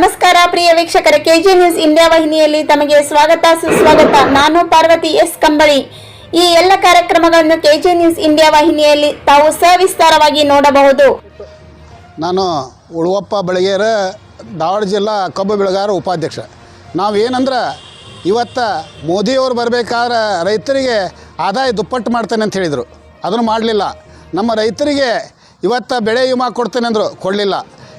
ನಮಸ್ಕಾರ ಪ್ರಿಯ ವೀಕ್ಷಕರ, KG news India ವಾಹಿನಿಯಲ್ಲಿ ತಮಗೆ ಸ್ವಾಗತ, ಸುಸ್ವಾಗತ. ನಾನು ಪಾರ್ವತಿ ಎಸ್ ಕಂಬಳಿ. ಈ ಎಲ್ಲ ಕಾರ್ಯಕ್ರಮಗಳನ್ನು ಕೆಜಿ ನ್ಯೂಸ್ ಇಂಡಿಯಾ ವಾಹಿನಿಯಲ್ಲಿ ತಾವು ಸವಿಸ್ತಾರವಾಗಿ ನೋಡಬಹುದು. ನಾನು ಉಳುವಪ್ಪ ಬೆಳಗೇರ ಧಾರವಾಡ ಜಿಲ್ಲಾ ಕಬ್ಬು ಬೆಳೆಗಾರ ಉಪಾಧ್ಯಕ್ಷ. ನಾವು ಏನಂದ್ರೆ ಇವತ್ತು ಮೋದಿಯವರು ಬರಬೇಕಾದ್ರೆ ರೈತರಿಗೆ ಆದಾಯ ದುಪ್ಪಟ್ಟು ಮಾಡ್ತೇನೆ ಅಂತ ಹೇಳಿದರು. ಅದನ್ನು ಮಾಡಲಿಲ್ಲ. ನಮ್ಮ ರೈತರಿಗೆ ಇವತ್ತು ಬೆಳೆ ವಿಮಾ ಕೊಡ್ತೇನೆ ಅಂದರು. ಕೊಡಲಿಲ್ಲ.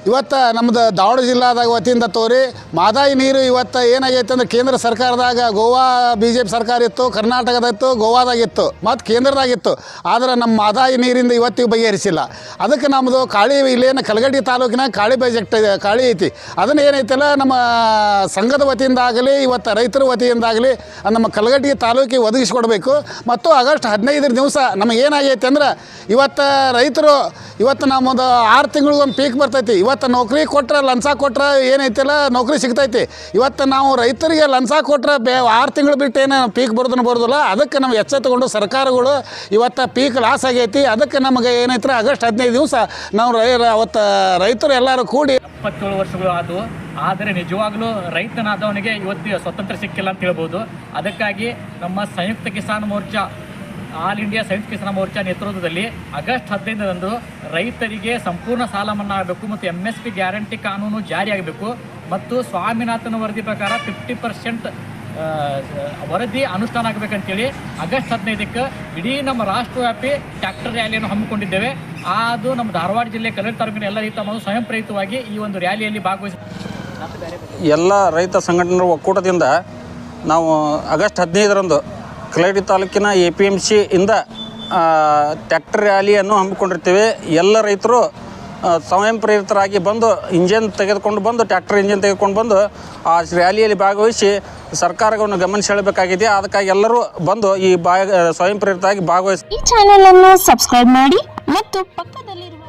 ಇವತ್ತು ನಮ್ಮದು ದಾವಣ ಜಿಲ್ಲಾದಾಗ ವತಿಯಿಂದ ತೋರಿ ಮಾದಾಯಿ ನೀರು ಇವತ್ತು ಏನಾಗೈತೆ ಅಂದ್ರೆ ಕೇಂದ್ರ ಸರ್ಕಾರದಾಗ, ಗೋವಾ ಬಿ ಜೆ ಪಿ ಸರ್ಕಾರ ಇತ್ತು ಕರ್ನಾಟಕದಾಗಿತ್ತು ಗೋವಾದಾಗಿತ್ತು ಮತ್ತು ಕೇಂದ್ರದಾಗಿತ್ತು ಆದರೆ ನಮ್ಮ ಮಾದಾಯಿ ನೀರಿಂದ ಇವತ್ತಿಗೆ ಬಗೆಹರಿಸಿಲ್ಲ. ಅದಕ್ಕೆ ನಮ್ಮದು ಕಾಳಿ ಇಲ್ಲೇನು ಕಲಗಡ್ಡಿ ತಾಲೂಕಿನ ಕಾಳಿ ಬಜೆಕ್ಟ್ ಕಾಳಿ ಐತಿ. ಅದನ್ನು ಏನೈತಲ್ಲ, ನಮ್ಮ ಸಂಘದ ವತಿಯಿಂದ ಆಗಲಿ, ಇವತ್ತು ರೈತರ ವತಿಯಿಂದಾಗಲಿ ನಮ್ಮ ಕಲಗಡ್ಡಿ ತಾಲೂಕಿಗೆ ಒದಗಿಸ್ಕೊಡ್ಬೇಕು. ಮತ್ತು ಆಗಸ್ಟ್ ಹದಿನೈದರ ದಿವಸ ನಮಗೆ ಏನಾಗೈತೆ ಅಂದ್ರೆ ಇವತ್ತು ರೈತರು, ಇವತ್ತು ನಮ್ಮದು ಆರು ತಿಂಗಳಿಗೊಂದು ಪೀಕ್ ಬರ್ತೈತಿ. ಇವತ್ತು ನೌಕರಿ ಕೊಟ್ರೆ ಲಂಚ ಕೊಟ್ರೆ ಏನೈತಿಲ್ಲ, ನೌಕರಿ ಸಿಗ್ತೈತಿ. ಇವತ್ತು ನಾವು ರೈತರಿಗೆ ಲಂಚ ಕೊಟ್ರೆ ಬೇ, ಆರು ತಿಂಗಳು ಬಿಟ್ಟು ಏನು ಪೀಕ್ ಬರೋದನ್ನು ಬರೋದಿಲ್ಲ, ಅದಕ್ಕೆ ನಾವು ಎಚ್ಚೆತ್ತುಕೊಂಡು ಸರ್ಕಾರಗಳು ಇವತ್ತು ಪೀಕ್ ಲಾಸ್ ಆಗೈತಿ, ಅದಕ್ಕೆ ನಮಗೆ ಏನೈತ್ರ ಆಗಸ್ಟ್ ಹದಿನೈದು ದಿವಸ ನಾವು ರೈ ಅವತ್ತು ರೈತರು ಎಲ್ಲರೂ ಕೂಡಿ ಇಪ್ಪತ್ತೇಳು ವರ್ಷಗಳು ಆದವು. ಆದರೆ ನಿಜವಾಗ್ಲೂ ರೈತನಾದವನಿಗೆ ಇವತ್ತು ಸ್ವತಂತ್ರ ಸಿಕ್ಕಿಲ್ಲ ಅಂತ ಹೇಳ್ಬೋದು. ಅದಕ್ಕಾಗಿ ನಮ್ಮ ಸಂಯುಕ್ತ ಕಿಸಾನ್ ಮೋರ್ಚಾ ಆಲ್ ಇಂಡಿಯಾ ಸಂಯುಕ್ತ ಕಿಸಾನ್ ಮೋರ್ಚಾ ನೇತೃತ್ವದಲ್ಲಿ ಆಗಸ್ಟ್ ಹದಿನೈದರಂದು ರೈತರಿಗೆ ಸಂಪೂರ್ಣ ಸಾಲ ಮನ್ನಾ ಆಗಬೇಕು ಮತ್ತು ಎಂ ಎಸ್ ಪಿ ಗ್ಯಾರಂಟಿ ಕಾನೂನು ಜಾರಿಯಾಗಬೇಕು ಮತ್ತು ಸ್ವಾಮಿನಾಥನ್ ವರದಿ ಪ್ರಕಾರ ಫಿಫ್ಟಿ ಪರ್ಸೆಂಟ್ ವರದಿ ಅನುಷ್ಠಾನ ಆಗಬೇಕಂತೇಳಿ ಆಗಸ್ಟ್ ಹದಿನೈದಕ್ಕೆ ಇಡೀ ನಮ್ಮ ರಾಷ್ಟ್ರವ್ಯಾಪಿ ಟ್ಯಾಕ್ಟರ್ ರ್ಯಾಲಿಯನ್ನು ಹಮ್ಮಿಕೊಂಡಿದ್ದೇವೆ. ಅದು ನಮ್ಮ ಧಾರವಾಡ ಜಿಲ್ಲೆ ಕಲರ್ ತಾಲೂಕಿನ ಎಲ್ಲ ರೈತ ಸ್ವಯಂ ಪ್ರೇರಿತವಾಗಿ ಈ ಒಂದು ರ್ಯಾಲಿಯಲ್ಲಿ ಭಾಗವಹಿಸಿ ಎಲ್ಲ ರೈತ ಸಂಘಟನೆಗಳ ಒಕ್ಕೂಟದಿಂದ ನಾವು ಆಗಸ್ಟ್ ಹದಿನೈದರಂದು ಕಲಗಡಿ ತಾಲೂಕಿನ ಎ ಪಿ ಎಂ ಸಿಯಿಂದ ಟ್ಯಾಕ್ಟರ್ ರ್ಯಾಲಿಯನ್ನು ಹಮ್ಮಿಕೊಂಡಿರ್ತೀವಿ. ಎಲ್ಲ ರೈತರು ಸ್ವಯಂ ಪ್ರೇರಿತರಾಗಿ ಬಂದು ಇಂಜಿನ್ ತೆಗೆದುಕೊಂಡು ಬಂದು, ಟ್ಯಾಕ್ಟರ್ ಇಂಜಿನ್ ತೆಗೆದುಕೊಂಡು ಬಂದು, ಆ ರ್ಯಾಲಿಯಲ್ಲಿ ಭಾಗವಹಿಸಿ ಸರ್ಕಾರವನ್ನು ಗಮನ ಹೇಳಬೇಕಾಗಿದೆ. ಅದಕ್ಕಾಗಿ ಎಲ್ಲರೂ ಬಂದು ಈ ಭಾಗ ಸ್ವಯಂ ಪ್ರೇರಿತರಾಗಿ ಭಾಗವಹಿಸಿ. ಈ ಚಾನೆಲ್ ಅನ್ನು ಸಬ್ಸ್ಕ್ರೈಬ್ ಮಾಡಿ ಮತ್ತು ಪಕ್ಕದಲ್ಲಿರುವ